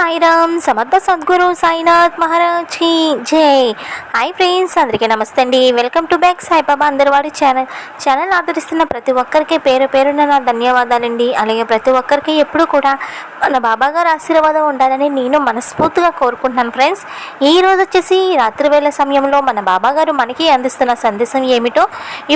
సాయిరామ్ సమర్థ సద్గురు సాయినాథ్ మహారాజ్కి జై. హాయ్ ఫ్రెండ్స్ అందరికీ నమస్తే అండి. వెల్కమ్ టు బ్యాక్ సాయిబాబా అందరివాడి ఛానల్ ఛానల్ ఆదరిస్తున్న ప్రతి ఒక్కరికి పేరు పేరున నా ధన్యవాదాలండి. అలాగే ప్రతి ఒక్కరికి ఎప్పుడు కూడా మన బాబా గారు ఆశీర్వాదం ఉండాలని నేను మనస్ఫూర్తిగా కోరుకుంటున్నాను ఫ్రెండ్స్ ఈ రోజు వచ్చేసి రాత్రి వేళ సమయంలో మన బాబా గారు మనకి అందిస్తున్న సందేశం ఏమిటో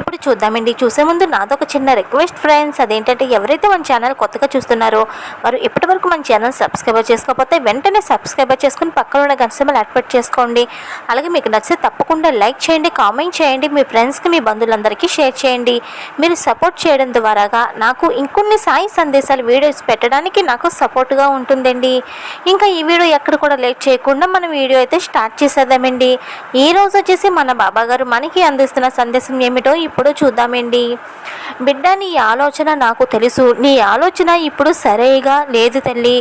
ఇప్పుడు చూద్దామండి. చూసే ముందు నాదొక చిన్న రిక్వెస్ట్ ఫ్రెండ్స్ అదేంటంటే ఎవరైతే మన ఛానల్ కొత్తగా చూస్తున్నారో వారు ఇప్పటివరకు మన ఛానల్ సబ్స్క్రైబ్ చేసుకోకపోతే వెంటనే సబ్స్క్రైబ్ చేసుకుని పక్కన ఉన్న గంటలు యాక్టివేట్ చేసుకోండి. అలాగే మీకు నచ్చితే తప్పకుండా లైక్ చేయండి కామెంట్ చేయండి మీ ఫ్రెండ్స్కి మీ బంధువులందరికీ షేర్ చేయండి. మీరు సపోర్ట్ చేయడం ద్వారాగా నాకు ఇంకొన్ని సాయి సందేశాలు వీడియోస్ పెట్టడానికి నాకు సపోర్ట్గా ఉంటుందండి. ఇంకా ఈ వీడియో ఎక్కడ కూడా లేట్ చేయకుండా మనం వీడియో అయితే స్టార్ట్ చేసేద్దామండి. ఈ రోజు వచ్చేసి మన బాబా గారు మనకి అందిస్తున్న సందేశం ఏమిటో ఇప్పుడు చూద్దామండి. బిడ్డ నీ ఆలోచన నాకు తెలుసు. నీ ఆలోచన ఇప్పుడు సరిగా లేదు తల్లి.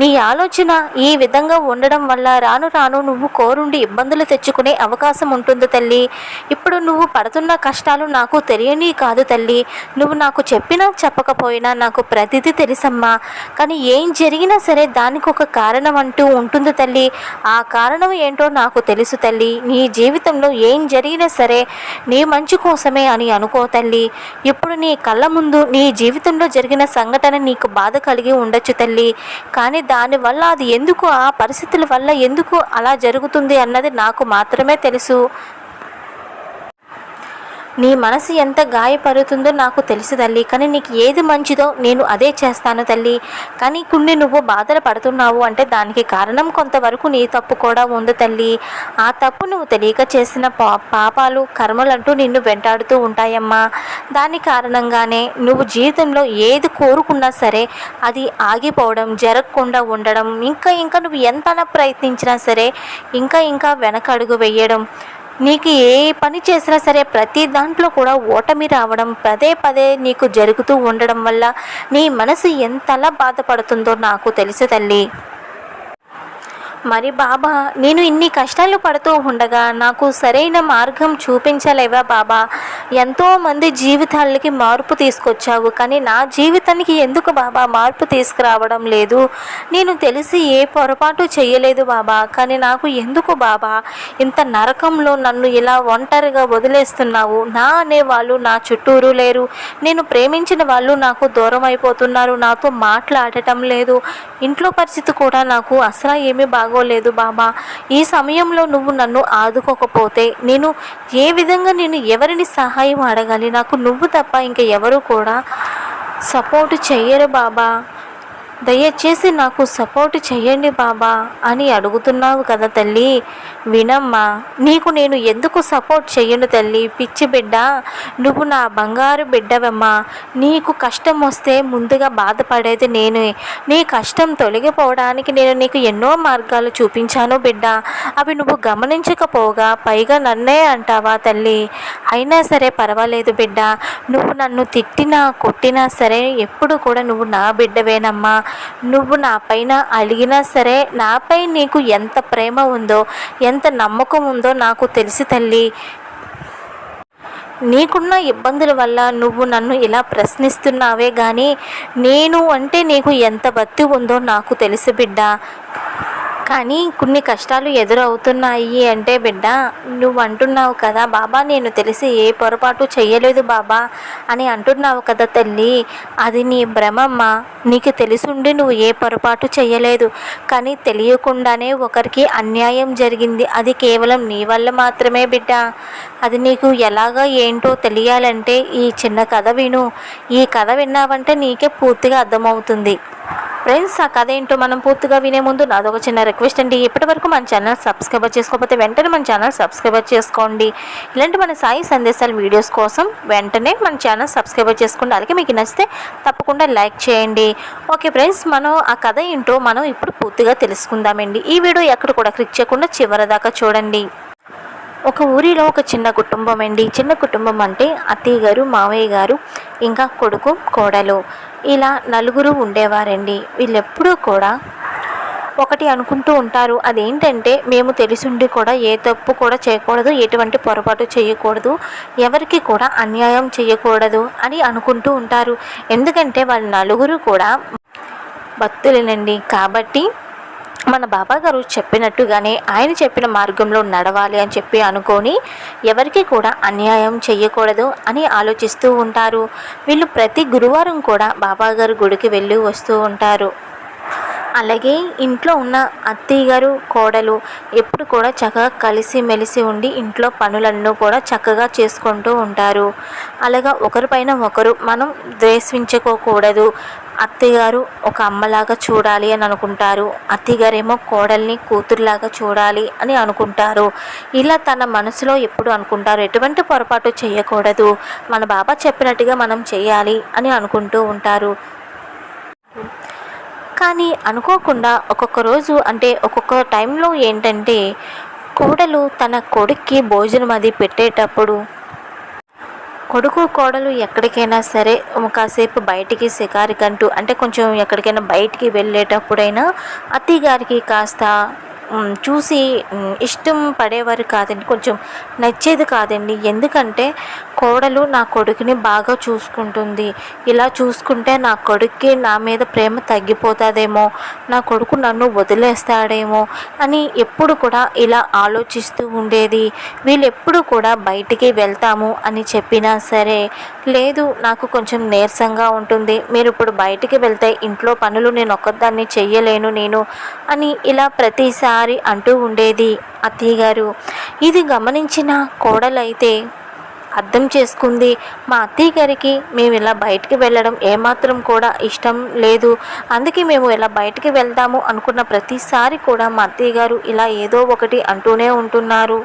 నీ ఆలోచన ఈ విధంగా ఉండడం వల్ల రాను రాను నువ్వు కోరుండి ఇబ్బందులు తెచ్చుకునే అవకాశం ఉంటుంది తల్లి. ఇప్పుడు నువ్వు పడుతున్న కష్టాలు నాకు తెలియని కాదు తల్లి. నువ్వు నాకు చెప్పినా చెప్పకపోయినా నాకు ప్రతిదీ తెలుసమ్మా. కానీ ఏం జరిగినా సరే దానికి ఒక కారణం అంటూ ఉంటుంది తల్లి. ఆ కారణం ఏంటో నాకు తెలుసు తల్లి. నీ జీవితంలో ఏం జరిగినా సరే నీ మంచి కోసమే అని అనుకో తల్లి. ఇప్పుడు నీ కళ్ళ ముందు నీ జీవితంలో జరిగిన సంఘటన నీకు బాధ కలిగి ఉండొచ్చు తల్లి. కానీ దానివల్ల అది ఎందుకు ఆ పరిస్థితుల వల్ల ఎందుకు అలా జరుగుతుంది అన్నది నాకు మాత్రమే తెలుసు. నీ మనసు ఎంత గాయపడుతుందో నాకు తెలుసు తల్లి కానీ నీకు ఏది మంచిదో నేను అదే చేస్తాను తల్లి. కానీ కొన్ని నువ్వు బాధలు పడుతున్నావు అంటే దానికి కారణం కొంతవరకు నీ తప్పు కూడా ఉంది తల్లి. ఆ తప్పు నువ్వు తెలియక చేసిన పా పాపాలు కర్మలంటూ నిన్ను వెంటాడుతూ ఉంటాయమ్మా. దాని కారణంగానే నువ్వు జీవితంలో ఏది కోరుకున్నా సరే అది ఆగిపోవడం జరగకుండా ఉండడం ఇంకా ఇంకా నువ్వు ఎంత ప్రయత్నించినా సరే ఇంకా ఇంకా వెనక అడుగు వేయడం. నీకు ఏ పని చేసినా సరే ప్రతి దాంట్లో కూడా ఓటమి రావడం పదే పదే నీకు జరుగుతూ ఉండడం వల్ల నీ మనసు ఎంతలా బాధపడుతుందో నాకు తెలుసు తల్లి. మరి బాబా నేను ఇన్ని కష్టాలు పడుతూ ఉండగా నాకు సరైన మార్గం చూపించలేవా బాబా? ఎంతోమంది జీవితాలకి మార్పు తీసుకొచ్చావు కానీ నా జీవితానికి ఎందుకు బాబా మార్పు తీసుకురావడం లేదు? నేను తెలిసి ఏ పొరపాటు చేయలేదు బాబా కానీ నాకు ఎందుకు బాబా? ఇంత నరకంలో నన్ను ఇలా ఒంటరిగా వదిలేస్తున్నావు. నా అనేవాళ్ళు నా చుట్టూరు లేరు. నేను ప్రేమించిన వాళ్ళు నాకు దూరం అయిపోతున్నారు నాతో మాట్లాడటం లేదు. ఇంట్లో పరిస్థితి కూడా నాకు అసలు ఏమీ బాగోలేదు బాబా ఈ సమయంలో నువ్వు నన్ను ఆదుకోకపోతే నేను ఏ విధంగా నేను ఎవరిని సహాయం అడగాలి? నాకు నువ్వు తప్ప ఇంకా ఎవరు కూడా సపోర్ట్ చెయ్యరు బాబా. దయచేసి నాకు సపోర్ట్ చేయండి బాబా అని అడుగుతున్నావు కదా తల్లి. వినమ్మా నీకు నేను ఎందుకు సపోర్ట్ చెయ్యను తల్లి? పిచ్చి బిడ్డ నువ్వు నా బంగారు బిడ్డవమ్మా. నీకు కష్టం వస్తే ముందుగా బాధపడేది నేను. నీ కష్టం తొలగిపోవడానికి నేను నీకు ఎన్నో మార్గాలు చూపించాను బిడ్డ. అవి నువ్వు గమనించకపోగా పైగా నన్నే అంటావా తల్లి? అయినా సరే పర్వాలేదు బిడ్డ. నువ్వు నన్ను తిట్టినా కొట్టినా సరే ఎప్పుడు కూడా నువ్వు నా బిడ్డవేనమ్మా. నువ్వు నా పైన అలిగినా సరే నాపై నీకు ఎంత ప్రేమ ఉందో ఎంత నమ్మకం ఉందో నాకు తెలిసి తల్లి. నీకున్న ఇబ్బందుల వల్ల నువ్వు నన్ను ఇలా ప్రశ్నిస్తున్నావే కానీ నేను అంటే నీకు ఎంత భక్తి ఉందో నాకు తెలుసు బిడ్డ. కానీ కొన్ని కష్టాలు ఎదురవుతున్నాయి అంటే బిడ్డ నువ్వు అంటున్నావు కదా బాబా నేను తెలిసి ఏ పొరపాటు చేయలేదు బాబా అని అంటున్నావు కదా తల్లి. అది నీ భ్రమమ్మ. నీకు తెలిసుండి నువ్వు ఏ పొరపాటు చేయలేదు కానీ తెలియకుండానే ఒకరికి అన్యాయం జరిగింది. అది కేవలం నీ వల్ల మాత్రమే బిడ్డ. అది నీకు ఎలాగా ఏంటో తెలియాలంటే ఈ చిన్న కథ విను. ఈ కథ విన్నావంటే నీకే పూర్తిగా అర్థమవుతుంది. ఫ్రెండ్స్ ఆ కథ ఏంటో మనం పూర్తిగా వినే ముందు నాదొక చిన్న రిక్వెస్ట్ అండి. ఇప్పటి వరకు మన ఛానల్ సబ్స్క్రైబ్ చేసుకోకపోతే వెంటనే మన ఛానల్ సబ్స్క్రైబ్ చేసుకోండి. ఇలాంటి మన సాయి సందేశాల వీడియోస్ కోసం వెంటనే మన ఛానల్ సబ్స్క్రైబ్ చేసుకోండి. అలాగే మీకు నచ్చితే తప్పకుండా లైక్ చేయండి. ఓకే ఫ్రెండ్స్ మనం ఆ కథ ఏంటో మనం ఇప్పుడు పూర్తిగా తెలుసుకుందామండి. ఈ వీడియో ఎక్కడ కూడా క్లిక్ చేయకుండా చివరి దాకా చూడండి. ఒక ఊరిలో ఒక చిన్న కుటుంబం అండి. చిన్న కుటుంబం అంటే అత్తయ్య గారు మావయ్య గారు ఇంకా కొడుకు కోడలు. ఇలా నలుగురు ఉండేవారండి. వీళ్ళెప్పుడూ కూడా ఒకటి అనుకుంటూ ఉంటారు. అదేంటంటే మేము తెలిసిండి కూడా ఏ తప్పు కూడా చేయకూడదు ఎటువంటి పొరపాటు చేయకూడదు ఎవరికి కూడా అన్యాయం చేయకూడదు అని అనుకుంటూ ఉంటారు. ఎందుకంటే వాళ్ళ నలుగురు కూడా భక్తులేనండి. కాబట్టి మన బాబా గారు చెప్పినట్టుగానే ఆయన చెప్పిన మార్గంలో నడవాలి అని చెప్పి అనుకొని ఎవరికి కూడా అన్యాయం చేయకూడదు అని ఆలోచిస్తూ ఉంటారు. వీళ్ళు ప్రతి గురువారం కూడా బాబా గారు గుడికి వెళ్ళి వస్తూ ఉంటారు. అలాగే ఇంట్లో ఉన్న అత్తయ్య గారు కోడలు ఎప్పుడు కూడా చక్కగా కలిసి మెలిసి ఉండి ఇంట్లో పనులన్నీ కూడా చక్కగా చేసుకుంటూ ఉంటారు. అలాగా ఒకరిపైన ఒకరు మనం ద్వేషించుకోకూడదు అత్తయ్యగారు ఒక అమ్మలాగా చూడాలి అని అనుకుంటారు. అత్తయ్యగారేమో కోడల్ని కూతురులాగా చూడాలి అని అనుకుంటారు. ఇలా తన మనసులో ఎప్పుడు అనుకుంటారు? ఎటువంటి పొరపాటు చేయకూడదు. మన బాబా చెప్పినట్టుగా మనం చేయాలి అని అనుకుంటూ ఉంటారు. కానీ అనుకోకుండా ఒక్కొక్క రోజు అంటే ఒక్కొక్క టైంలో ఏంటంటే కోడలు తన కొడుక్కి భోజనం అది పెట్టేటప్పుడు కొడుకు కోడలు ఎక్కడికైనా సరే కాసేపు బయటికి షికారికంటూ అంటే కొంచెం ఎక్కడికైనా బయటికి వెళ్ళేటప్పుడైనా అత్తయ్య కాస్త చూసి ఇష్టం పడేవారు కాదండి. కొంచెం నచ్చేది కాదండి. ఎందుకంటే కోడలు నా కొడుకుని బాగా చూసుకుంటుంది. ఇలా చూసుకుంటే నా కొడుక్కి నా మీద ప్రేమ తగ్గిపోతుందేమో నా కొడుకు నన్ను వదిలేస్తాడేమో అని ఎప్పుడు కూడా ఇలా ఆలోచిస్తూ ఉండేది. వీళ్ళు ఎప్పుడు కూడా బయటికి వెళ్తాము అని చెప్పినా సరే లేదు నాకు కొంచెం నీరసంగా ఉంటుంది. మీరు ఇప్పుడు బయటికి వెళ్తే ఇంట్లో పనులు నేను ఒక్కదాన్ని చెయ్యలేను నేను అని ఇలా ప్రతిసారి అంటూ ఉండేది. అత్తయ్య గారు ఇది గమనించిన కోడలైతే అర్థం చేసుకుంది. మా అత్తయ్య గారికి మేము ఇలా బయటికి వెళ్ళడం ఏమాత్రం కూడా ఇష్టం లేదు. అందుకే మేము ఇలా బయటికి వెళ్దాము అనుకున్న ప్రతిసారి కూడా మా అత్తయ్య గారు ఇలా ఏదో ఒకటి అంటూనే ఉంటున్నారు.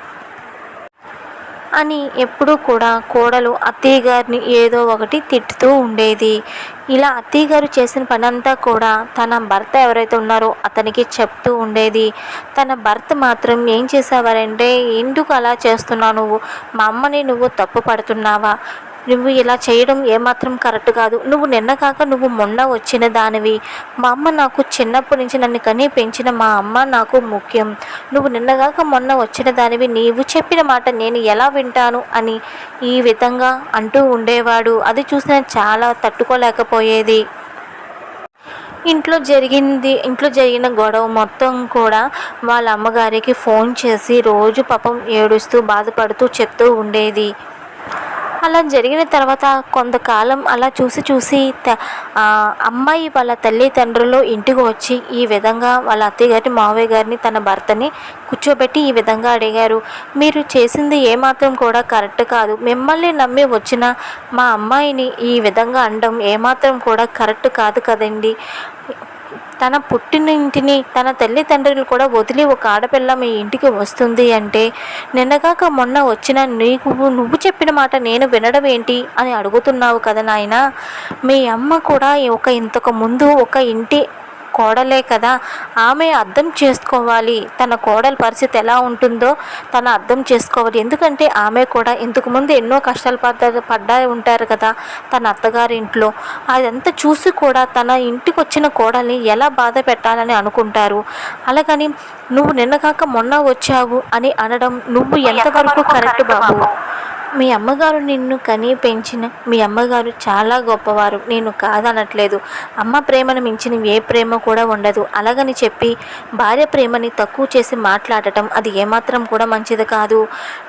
అని ఎప్పుడూ కూడా కోడలు అత్తయ్య గారిని ఏదో ఒకటి తిట్టుతూ ఉండేది. ఇలా అత్తయ్య గారు చేసిన పని అంతా కూడా తన భర్త ఎవరైతే ఉన్నారో అతనికి చెప్తూ ఉండేది. తన భర్త మాత్రం ఏం చేసేవారంటే ఎందుకు అలా చేస్తున్నావు నువ్వు? మా అమ్మని నువ్వు తప్పు పడుతున్నావా? నువ్వు ఇలా చేయడం ఏమాత్రం కరెక్ట్ కాదు. నువ్వు నిన్న కాక నువ్వు మొన్న వచ్చిన దానివి. మా అమ్మ నాకు చిన్నప్పటి నుంచి నన్ను కనీ పెంచిన మా అమ్మ నాకు ముఖ్యం. నువ్వు నిన్న కాక మొన్న వచ్చిన దానివి నీవు చెప్పిన మాట నేను ఎలా వింటాను అని ఈ విధంగా అంటూ ఉండేవాడు. అది చూసిన చాలా తట్టుకోలేకపోయేది. ఇంట్లో జరిగింది ఇంట్లో జరిగిన గొడవ మొత్తం కూడా వాళ్ళ అమ్మగారికి ఫోన్ చేసి రోజు పాపం ఏడుస్తూ బాధపడుతూ చెప్తూ ఉండేది. అలా జరిగిన తర్వాత కొంతకాలం అలా చూసి చూసి అమ్మాయి వాళ్ళ తల్లిదండ్రులు ఇంటికి వచ్చి ఈ విధంగా వాళ్ళ అత్తయ్య గారిని మావయ్య గారిని తన భర్తని కూర్చోబెట్టి ఈ విధంగా అడిగారు. మీరు చేసింది ఏమాత్రం కూడా కరెక్ట్ కాదు. మిమ్మల్ని నమ్మి వచ్చిన మా అమ్మాయిని ఈ విధంగా అనడం ఏమాత్రం కూడా కరెక్ట్ కాదు కదండి. తన పుట్టిన ఇంటిని తన తల్లిదండ్రులు కూడా వదిలి ఒక ఆడపిల్ల మీ ఇంటికి వస్తుంది అంటే నిన్నగాక మొన్న వచ్చిన నీకు నువ్వు చెప్పిన మాట నేను వినడం ఏంటి అని అడుగుతున్నావు కదా నాయన? మీ అమ్మ కూడా ఒక ఇంతకు ముందు ఒక ఇంటి కోడలే కదా. ఆమె అర్థం చేసుకోవాలి. తన కోడల పరిస్థితి ఎలా ఉంటుందో తన అర్థం చేసుకోవాలి. ఎందుకంటే ఆమె కూడా ఇంతకు ముందు ఎన్నో కష్టాలు పడ్డ పడ్డా ఉంటారు కదా తన అత్తగారి ఇంట్లో అదంతా చూసి కూడా తన ఇంటికి వచ్చిన కోడల్ని ఎలా బాధ పెట్టాలని అనుకుంటారు. అలాగని నువ్వు నిన్న కాక మొన్న వచ్చావు అని అనడం నువ్వు ఎంతవరకు కరెక్ట్ బాబు? మీ అమ్మగారు నిన్ను కని పెంచిన మీ అమ్మగారు చాలా గొప్పవారు. నేను కాదనట్లేదు. అమ్మ ప్రేమను మించిన ఏ ప్రేమ కూడా ఉండదు. అలాగని చెప్పి భార్య ప్రేమని తక్కువ చేసి మాట్లాడటం అది ఏమాత్రం కూడా మంచిది కాదు.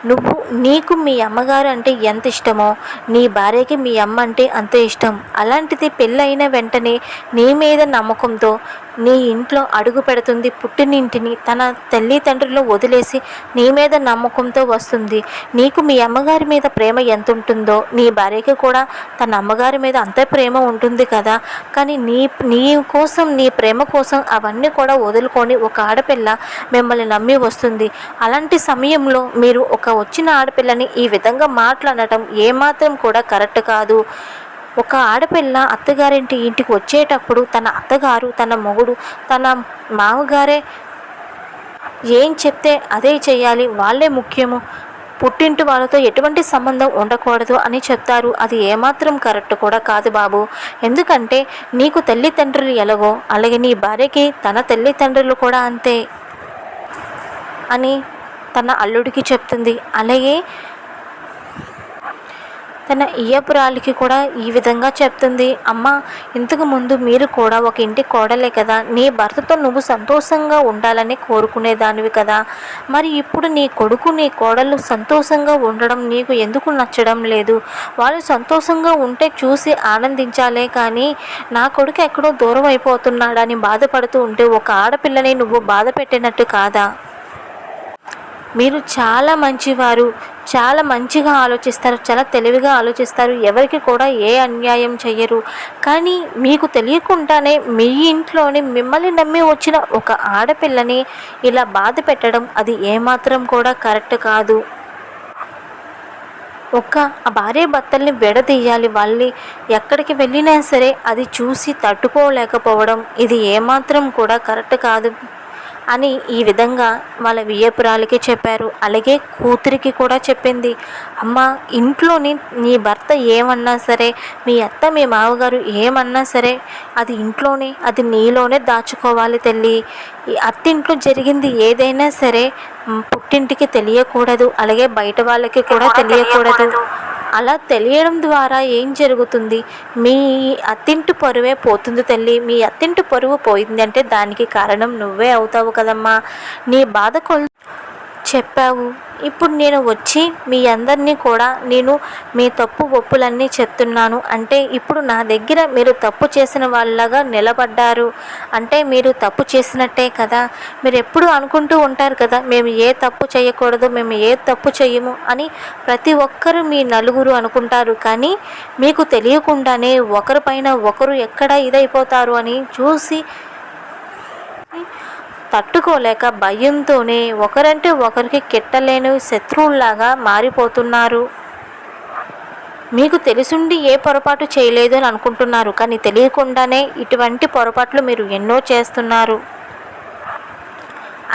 నువ్వు నీకు మీ అమ్మగారు అంటే ఎంత ఇష్టమో నీ భార్యకి మీ అమ్మ అంటే అంతే ఇష్టం. అలాంటిది పెళ్ళైన వెంటనే నీ మీద నమ్మకంతో నీ ఇంట్లో అడుగు పెడుతుంది పుట్టినింటిని తన తల్లిదండ్రులను వదిలేసి నీ మీద నమ్మకంతో వస్తుంది. నీకు మీ అమ్మగారి మీద ప్రేమ ఎంత ఉంటుందో నీ భార్యకి కూడా తన అమ్మగారి మీద అంతే ప్రేమ ఉంటుంది కదా. కానీ నీ నీ కోసం నీ ప్రేమ కోసం అవన్నీ కూడా వదులుకొని ఒక ఆడపిల్ల మిమ్మల్ని నమ్మి వస్తుంది. అలాంటి సమయంలో మీరు ఒక వచ్చిన ఆడపిల్లని ఈ విధంగా మాట్లాడటం ఏమాత్రం కూడా కరెక్ట్ కాదు. ఒక ఆడపిల్ల అత్తగారింటి ఇంటికి వచ్చేటప్పుడు తన అత్తగారు తన మొగుడు తన మామగారే ఏం చెప్తే అదే చేయాలి వాళ్ళే ముఖ్యము. పుట్టింటి వాళ్ళతో ఎటువంటి సంబంధం ఉండకూడదు అని చెప్తారు. అది ఏమాత్రం కరెక్ట్ కూడా కాదు బాబు. ఎందుకంటే నీకు తల్లిదండ్రులు ఎలాగో అలాగే నీ భార్యకి తన తల్లిదండ్రులు కూడా అంతే అని తన అల్లుడికి చెప్తుంది. అలాగే తన ఇయ్యపురాలికి కూడా ఈ విధంగా చెప్తుంది అమ్మ ఇంతకు ముందు మీరు కూడా ఒక ఇంటి కోడలే కదా నీ భర్తతో నువ్వు సంతోషంగా ఉండాలని కోరుకునేదానివి కదా. మరి ఇప్పుడు నీ కొడుకు నీ కోడలు సంతోషంగా ఉండడం నీకు ఎందుకు నచ్చడం లేదు? వాళ్ళు సంతోషంగా ఉంటే చూసి ఆనందించాలే కానీ నా కొడుకు ఎక్కడో దూరం అయిపోతున్నాడని బాధపడుతూ ఉంటే ఒక ఆడపిల్లని నువ్వు బాధ పెట్టినట్టు కాదా? మీరు చాలా మంచివారు చాలా మంచిగా ఆలోచిస్తారు చాలా తెలివిగా ఆలోచిస్తారు. ఎవరికి కూడా ఏ అన్యాయం చెయ్యరు. కానీ మీకు తెలియకుండానే మీ ఇంట్లోని మిమ్మల్ని నమ్మి వచ్చిన ఒక ఆడపిల్లని ఇలా బాధ పెట్టడం అది ఏమాత్రం కూడా కరెక్ట్ కాదు. ఒక్క ఆ భార్య భర్తల్ని విడదీయాలి. వాళ్ళని ఎక్కడికి వెళ్ళినా సరే అది చూసి తట్టుకోలేకపోవడం ఇది ఏమాత్రం కూడా కరెక్ట్ కాదు. అని ఈ విధంగా వాళ్ళ వియ్యపురాలకి చెప్పారు. అలాగే కూతురికి కూడా చెప్పింది. అమ్మ ఇంట్లోని నీ భర్త ఏమన్నా సరే మీ అత్త మీ మామగారు ఏమన్నా సరే అది ఇంట్లోనే అది నీలోనే దాచుకోవాలి తల్లి. ఈ అత్తింట్లో జరిగింది ఏదైనా సరే పుట్టింటికి తెలియకూడదు. అలాగే బయట వాళ్ళకి కూడా తెలియకూడదు. అలా తెలియడం ద్వారా ఏం జరుగుతుంది? మీ అత్తింటి పరువే పోతుంది తల్లి. మీ అత్తింటి పరువు పోయింది అంటే దానికి కారణం నువ్వే అవుతావు కదమ్మా. నీ బాధ కొల్ చెప్పావు. ఇప్పుడు నేను వచ్చి మీ అందరినీ కూడా నేను మీ తప్పు ఒప్పులన్నీ చెప్తున్నాను. అంటే ఇప్పుడు నా దగ్గర మీరు తప్పు చేసిన వాళ్ళగా నిలబడ్డారు. అంటే మీరు తప్పు చేసినట్టే కదా. మీరు ఎప్పుడు అనుకుంటూ ఉంటారు కదా మేము ఏ తప్పు చేయకూడదు మేము ఏ తప్పు చేయము అని ప్రతి ఒక్కరు మీ నలుగురు అనుకుంటారు. కానీ మీకు తెలియకుండానే ఒకరిపైన ఒకరు ఎక్కడ ఇదైపోతారు అని చూసి తట్టుకోలేక భయంతోనే ఒకరంటే ఒకరికి కిట్టలేని శత్రువుల్లాగా మారిపోతున్నారు. మీకు తెలిసుండి ఏ పొరపాటు చేయలేదు అని అనుకుంటున్నారు కానీ తెలియకుండానే ఇటువంటి పొరపాట్లు మీరు ఎన్నో చేస్తున్నారు.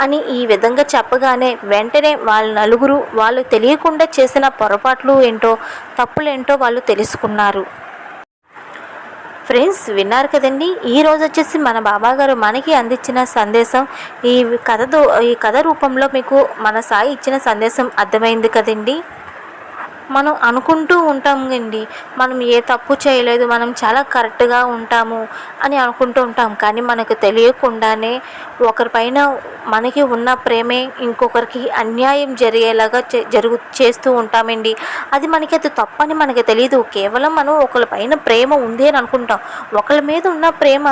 అని ఈ విధంగా చెప్పగానే వెంటనే వాళ్ళ నలుగురు వాళ్ళు తెలియకుండా చేసిన పొరపాట్లు ఏంటో తప్పులేంటో వాళ్ళు తెలుసుకున్నారు. ఫ్రెండ్స్ విన్నారు కదండి? ఈ రోజు వచ్చేసి మన బాబాగారు మనకి అందించిన సందేశం. ఈ కథ ఈ కథ రూపంలో మీకు మన సాయి ఇచ్చిన సందేశం అర్థమైంది కదండి? మనం అనుకుంటూ ఉంటాం అండి మనం ఏ తప్పు చేయలేదు మనం చాలా కరెక్ట్గా ఉంటాము అని అనుకుంటూ ఉంటాం. కానీ మనకు తెలియకుండానే ఒకరిపైన మనకి ఉన్న ప్రేమే ఇంకొకరికి అన్యాయం జరిగేలాగా చే- జరుగు చేస్తూ ఉంటామండి. అది మనకి అది తప్పని మనకి తెలియదు కేవలం మనం ఒకరి పైన ప్రేమ ఉంది అని అనుకుంటాం. ఒకరి మీద ఉన్న ప్రేమ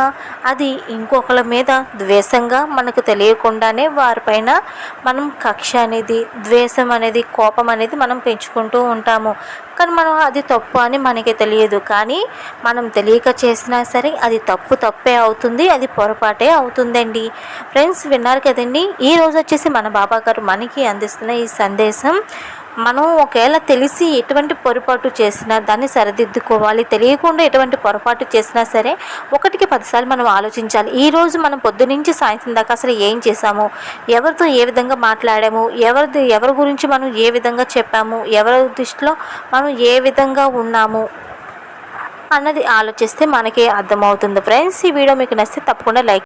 అది ఇంకొకరి మీద ద్వేషంగా మనకు తెలియకుండానే వారిపైన మనం కక్ష అనేది ద్వేషం అనేది కోపం అనేది మనం పెంచుకుంటూ ఉంటాం. ఉంటాము కానీ మనం అది తప్పు అని మనకి తెలియదు. కానీ మనం తెలియక చేసినా సరే అది తప్పు తప్పే అవుతుంది. అది పొరపాటే అవుతుందండి. ఫ్రెండ్స్ విన్నారు కదండి? ఈ రోజు వచ్చేసి మన బాబా గారు మనకి అందిస్తున్న ఈ సందేశం మనం ఒకవేళ తెలిసి ఎటువంటి పొరపాటు చేసినా దాన్ని సరిదిద్దుకోవాలి. తెలియకుండా ఎటువంటి పొరపాటు చేసినా సరే ఒకటికి పదిసార్లు మనం ఆలోచించాలి. ఈ రోజు మనం పొద్దునుంచి సాయంత్రం దాకా అసలు ఏం చేసాము ఎవరితో ఏ విధంగా మాట్లాడాము? ఎవరిది ఎవరి గురించి మనం ఏ విధంగా చెప్పాము? ఎవరి దృష్టిలో మనం ఏ విధంగా ఉన్నాము అన్నది ఆలోచిస్తే మనకే అర్థమవుతుంది. ఫ్రెండ్స్ ఈ వీడియో మీకు నచ్చితే తప్పకుండా లైక్